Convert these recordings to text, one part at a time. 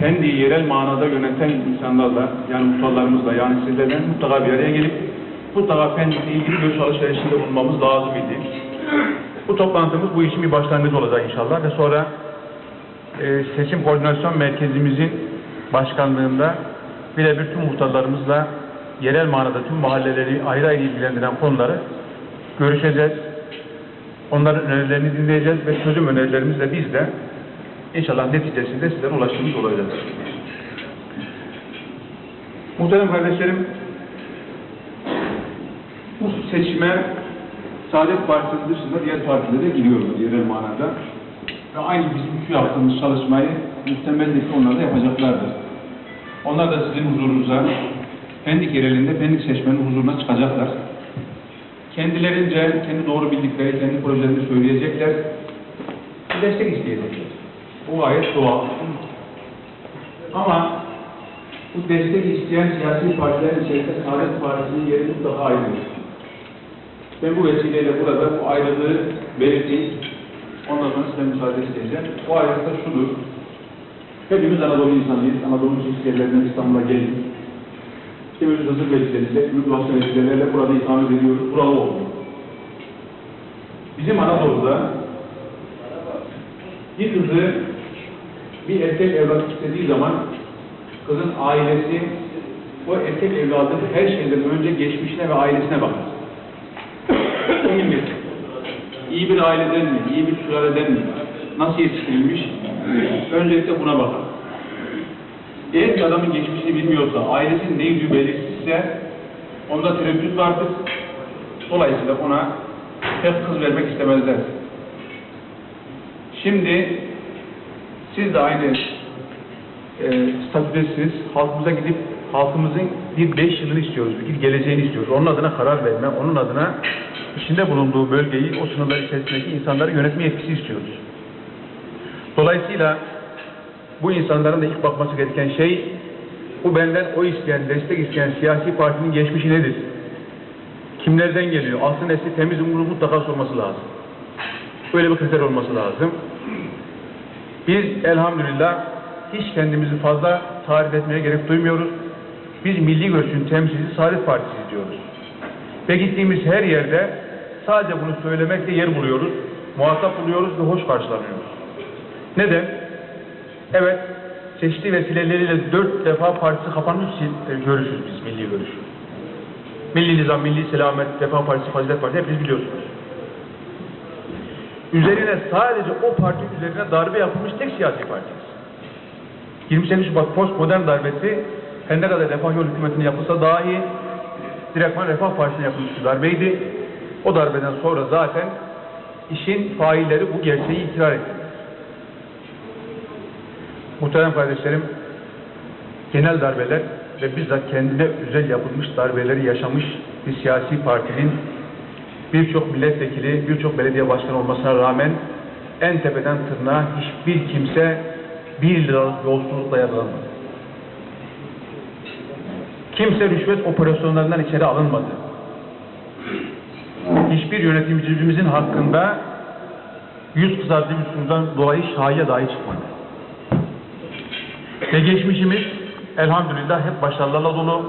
Pendik'i yerel manada yöneten insanlarla, yani muhtarlarımızla, yani sizlerle mutlaka bir araya gelip mutlaka Pendik'le ilgili görüş alışverişinde bulunmamız lazım idi. Bu toplantımız bu için bir başlangıç olacak inşallah ve sonra e, seçim koordinasyon merkezimizin başkanlığında birebir tüm muhtarlarımızla yerel manada tüm mahalleleri ayrı ayrı ilgilendiren konuları görüşeceğiz. Onların önerilerini dinleyeceğiz ve çözüm önerilerimizle biz de inşallah neticesinde sizlere ulaştırmış olacağız. Muhterem kardeşlerim, bu seçime Saadet Partisi dışında diğer partilere giriyoruz yerel manada. Ve aynı bizim şu yaptığımız çalışmayı muhtemeldir ki onlar da yapacaklardır. Onlar da sizin huzurunuza Pendik yerelinde Pendik seçmenin huzuruna çıkacaklar. Kendilerince, kendi doğru bildikleri, kendi projelerini söyleyecekler. Destek isteyecekler. Bu gayet doğal. Ama bu destek isteyen siyasi partilerin içerisinde Saadet Partisi'nin yeri mutlaka ayrıdır. Ben bu vesileyle burada bu ayrılığı belirteyim. Ondan sonra size müsaade isteyeceğim. Bu ayrılık da şudur. Hepimiz Anadolu insanıyız. Anadolu çeşitli yerlerinden İstanbul'a geldik. Kimimiz hızır vesileleri, büyük başka vesilelerle burada ikamet ediyoruz. Buralı olduk. Bizim Anadolu'da bir kızı bir erkek evlat istediği zaman kızın ailesi o erkek evladın her şeyden önce geçmişine ve ailesine bakar. Kimdir? İyi bir aileden mi, iyi bir sülaleden mi, nasıl yetiştirilmiş? Öncelikle buna bakar. Eğer bir adamın geçmişini bilmiyorsa, ailesinin ne yüzü belirsizse, onda tereddüt vardır. Dolayısıyla ona pek kız vermek istemezler. Şimdi siz de aynı e, statüdesiniz. Halkımıza gidip halkımızın bir beş yılını istiyoruz, bir geleceğini istiyoruz. Onun adına karar verme, onun adına içinde bulunduğu bölgeyi, o sınırlar içerisindeki insanları yönetme yetkisi istiyoruz. Dolayısıyla bu insanların da ilk bakması gereken şey, bu benden o isteyen, destek isteyen siyasi partinin geçmişi nedir? Kimlerden geliyor? Altın nesli temiz bunu mutlaka sorması lazım. Böyle bir kriter olması lazım. Biz elhamdülillah hiç kendimizi fazla tarif etmeye gerek duymuyoruz. Biz milli görüşün temsilcisi Saadet Partisi diyoruz. Ve gittiğimiz her yerde sadece bunu söylemekle yer buluyoruz, muhatap buluyoruz ve hoş karşılanıyoruz. Neden? Evet, çeşitli vesilelerle dört defa partisi kapanmış için görüşürüz biz milli görüş. Milli Nizam, Milli Selamet, Defa Partisi, Fazilet Partisi hepiniz biliyorsunuz. Üzerine sadece o parti üzerine darbe yapılmış tek siyasi partiyiz. 28 Şubat postmodern darbesi her ne kadar Refah Yol hükümetine yapılsa dahi direktman Refah Partisi'ne yapılmış bir darbeydi. O darbeden sonra zaten işin failleri bu gerçeği ikrar etti. Muhterem kardeşlerim, genel darbeler ve bizzat kendine özel yapılmış darbeleri yaşamış bir siyasi partinin birçok milletvekili, birçok belediye başkanı olmasına rağmen en tepeden tırnağa hiçbir kimse bir liralık yolsuzlukla yaralanmadı. Kimse rüşvet operasyonlarından içeri alınmadı. Hiçbir yöneticimizin hakkında yüz kızartıcı sunudan dolayı şahaya dahi çıkmadı. Ve geçmişimiz elhamdülillah hep başarılarla dolu.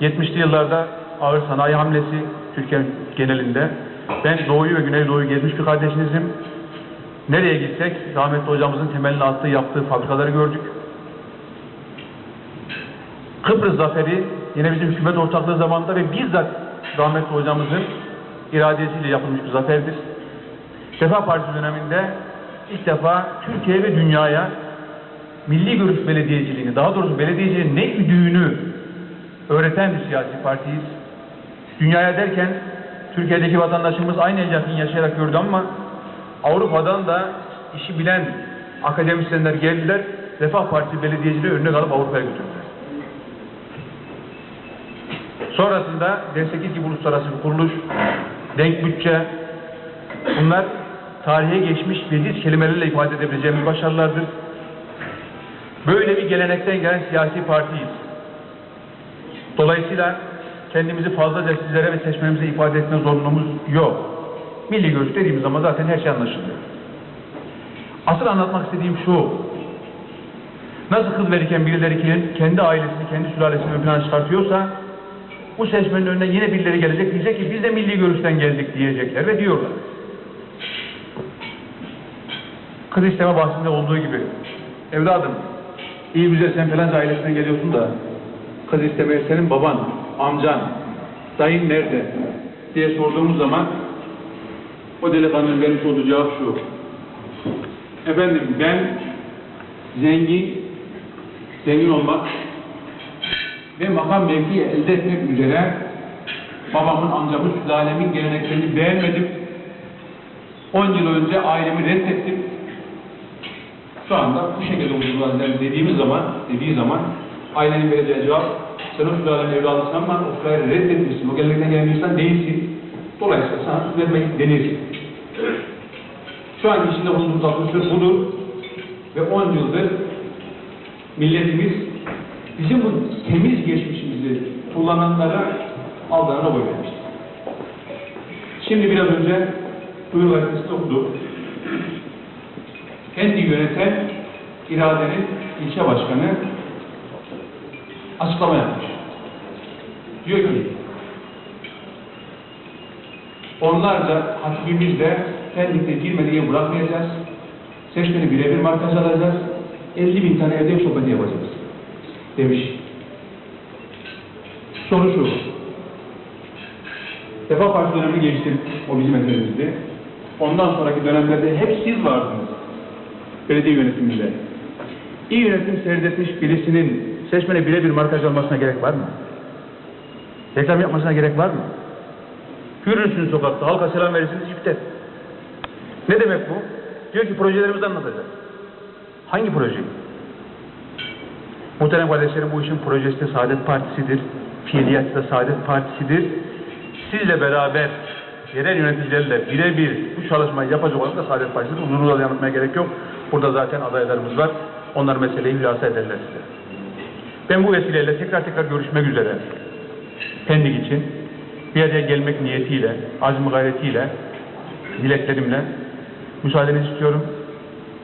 70'li yıllarda ağır sanayi hamlesi Türkiye genelinde. Ben Doğu'yu ve Güneydoğu'yu gezmiş bir kardeşinizim. Nereye gitsek rahmetli hocamızın temelini attığı yaptığı fabrikaları gördük. Kıbrıs zaferi yine bizim hükümet ortaklığı zamanında ve bizzat rahmetli hocamızın iradesiyle yapılmış bir zaferdir. Sefa Partisi döneminde ilk defa Türkiye ve dünyaya milli görüş belediyeciliğini, daha doğrusu belediyeciliğin ne güdüğünü öğreten bir siyasi partiyiz. Dünyaya derken Türkiye'deki vatandaşımız aynı yakın yaşayarak gördü ama Avrupa'dan da işi bilen akademisyenler geldiler. Refah Partisi belediyeciliği önüne alıp Avrupa'ya götürdüler. Sonrasında D8 gibi uluslararası bir kuruluş, denk bütçe, bunlar tarihe geçmiş leziz kelimelerle ifade edebileceğimiz başarılardır. Böyle bir gelenekten gelen siyasi partiyiz. Dolayısıyla kendimizi fazlaca sizlere ve seçmenimize ifade etme zorunluluğumuz yok. Milli görüş dediğimiz zaman zaten her şey anlaşılıyor. Asıl anlatmak istediğim şu. nasıl kız verirken birileri kendi- ailesini, kendi sülalesini ön plana çıkartıyorsa bu seçmenin önüne yine birileri gelecek diyecek ki biz de milli görüşten geldik diyecekler ve diyorlar. Kız isteme bahsinde olduğu gibi evladım iyi güzel sen falanca ailesinden geliyorsun da kız istemeye senin baban, amcan, dayın nerede diye sorduğumuz zaman o delikanlının vermiş olduğu cevap şu. Efendim ben zengin, zengin olmak ve makam mevki elde etmek üzere babamın, amcamın, sülalemin geleneklerini beğenmedim. 10 yıl önce ailemi reddettim. Şu anda bu şekilde uygulanacağım dediğimiz zaman, dediği zaman ailenin vereceği cevap sen o sülalenin evladısın ama o sülaleyi reddetmişsin. O gelenekten gelen bir değilsin. Dolayısıyla sana vermek denir. Şu an içinde bulunduğumuz atmosfer budur. Ve 10 yıldır milletimiz bizim bu temiz geçmişimizi kullananlara aldanana boy vermiştir. Şimdi biraz önce duyuru gazetesinde okuduk. Kendi yöneten iradenin ilçe başkanı açıklama yapmış. Diyor ki onlarca hakimimiz de Pendik'te girmediği bırakmayacağız. Seçmeni birebir markaj alacağız. 50 bin tane evde sohbeti yapacağız. Demiş. Soru şu. Sefa Partisi dönemi geçti. O bizim eserimizdi. Ondan sonraki dönemlerde hep siz vardınız. Belediye yönetiminde. İyi yönetim seyretmiş birisinin seçmene birebir markaj almasına gerek var mı? Reklam yapmasına gerek var mı? Yürürsün sokakta, halka selam verirsiniz, biter. Ne demek bu? Diyor ki projelerimizi anlatacak. Hangi proje? Muhterem kardeşlerim bu işin projesi de Saadet Partisi'dir. Fiiliyatı da Saadet Partisi'dir. Sizle beraber yerel yöneticilerle birebir bu çalışmayı yapacak olan da Saadet Partisi'dir. Uzun uzun anlatmaya gerek yok. Burada zaten adaylarımız var. Onlar meseleyi hülasa ederler size. Ben bu vesileyle tekrar tekrar görüşmek üzere Pendik için bir araya gelmek niyetiyle, azmi gayretiyle, dileklerimle müsaadenizi istiyorum.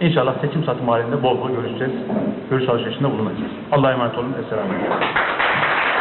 İnşallah seçim satım halinde bol bol görüşeceğiz. Görüş alışverişinde bulunacağız. Allah'a emanet olun. Esselamu Aleyküm.